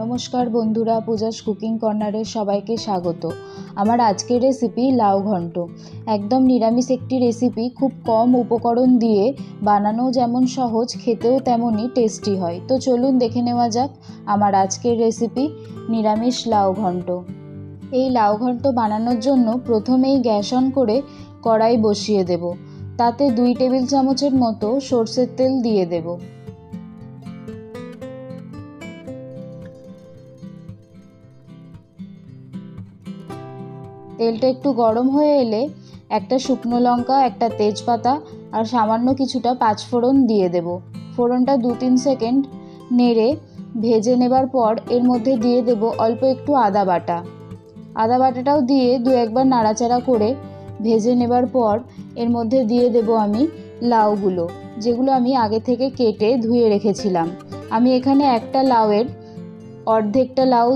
নমস্কার বন্ধুরা, পূজাস কুকিং কর্নারে সবাইকে স্বাগত। আমার আজকের রেসিপি লাউ ঘন্ট। একদম নিরামিষ একটি রেসিপি খুব কম উপকরণ দিয়ে বানানো যেমন সহজ, খেতেও তেমনই টেস্টি হয়। তো চলুন দেখে নেওয়া যাক আমার আজকের রেসিপি নিরামিষ লাউ ঘন্ট। এই লাউ ঘন্ট বানানোর জন্য প্রথমেই গ্যাস অন করে কড়াই বসিয়ে দেব। তাতে দুই টেবিল চামচের মতো সর্ষের তেল দিয়ে দেবো। তেলটা একটু গরম হয়ে এলে একটা শুকনো লঙ্কা, একটা তেজপাতা আর সামান্য কিছুটা পাঁচফোড়ন দিয়ে দেব। ফোড়নটা দু তিন সেকেন্ড নেড়ে ভেজে নেবার পর এর মধ্যে দিয়ে দেব অল্প একটু আদা বাটা। আদা বাটাটাও দিয়ে দু একবার নাড়াচাড়া করে ভেজে নেবার পর এর মধ্যে দিয়ে দেব আমি লাউগুলো, যেগুলো আমি আগে থেকে কেটে ধুয়ে রেখেছিলাম। আমি এখানে একটা লাউয়ের অর্ধেকটা লাউ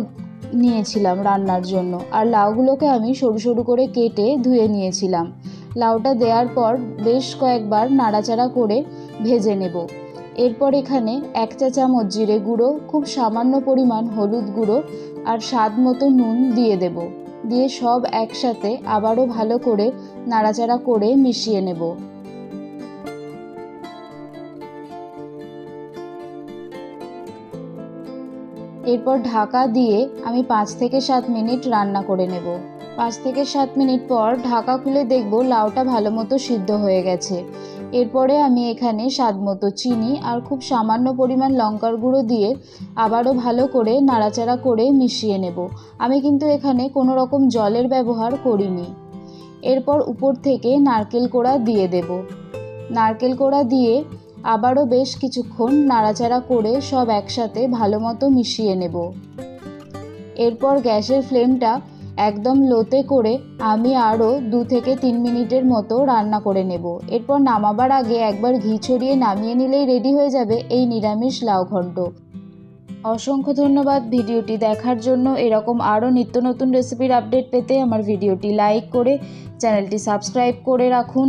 নিয়েছিলাম রান্নার জন্য। আর লাউগুলোকে আমি সরু সরু করে কেটে ধুয়ে নিয়েছিলাম। লাউটা দেওয়ার পর বেশ কয়েকবার নাড়াচাড়া করে ভেজে নেব। এরপর এখানে এক চা চামচ জিরে গুঁড়ো, খুব সামান্য পরিমাণ হলুদ গুঁড়ো আর স্বাদ মতো নুন দিয়ে দেব। দিয়ে সব একসাথে আবারও ভালো করে নাড়াচাড়া করে মিশিয়ে নেব। এরপর ঢাকা দিয়ে আমি পাঁচ থেকে সাত মিনিট রান্না করে নেব। পাঁচ থেকে সাত মিনিট পর ঢাকা খুলে দেখব লাউটা ভালো মতো সিদ্ধ হয়ে গেছে। এরপরে আমি এখানে স্বাদ মতো চিনি আর খুব সামান্য পরিমাণ লঙ্কার গুঁড়ো দিয়ে আবারও ভালো করে নাড়াচাড়া করে মিশিয়ে নেব। আমি কিন্তু এখানে কোনো রকম জলের ব্যবহার করিনি। এরপর উপর থেকে নারকেল কোড়া দিয়ে দেব। নারকেল কোড়া দিয়ে আবারও বেশ কিছুক্ষণ নাড়াচাড়া করে সব একসাথে ভালো মতো মিশিয়ে নেব। এরপর গ্যাসের ফ্লেমটা একদম লোতে করে আমি আরও দু থেকে তিন মিনিটের মতো রান্না করে নেব। এরপর নামাবার আগে একবার ঘি ছড়িয়ে নামিয়ে নিলেই রেডি হয়ে যাবে এই নিরামিষ লাউ ঘণ্ট অসংখ্য ধন্যবাদ ভিডিওটি দেখার জন্য। এরকম আরও নিত্য নতুন রেসিপির আপডেট পেতে আমার ভিডিওটি লাইক করে চ্যানেলটি সাবস্ক্রাইব করে রাখুন।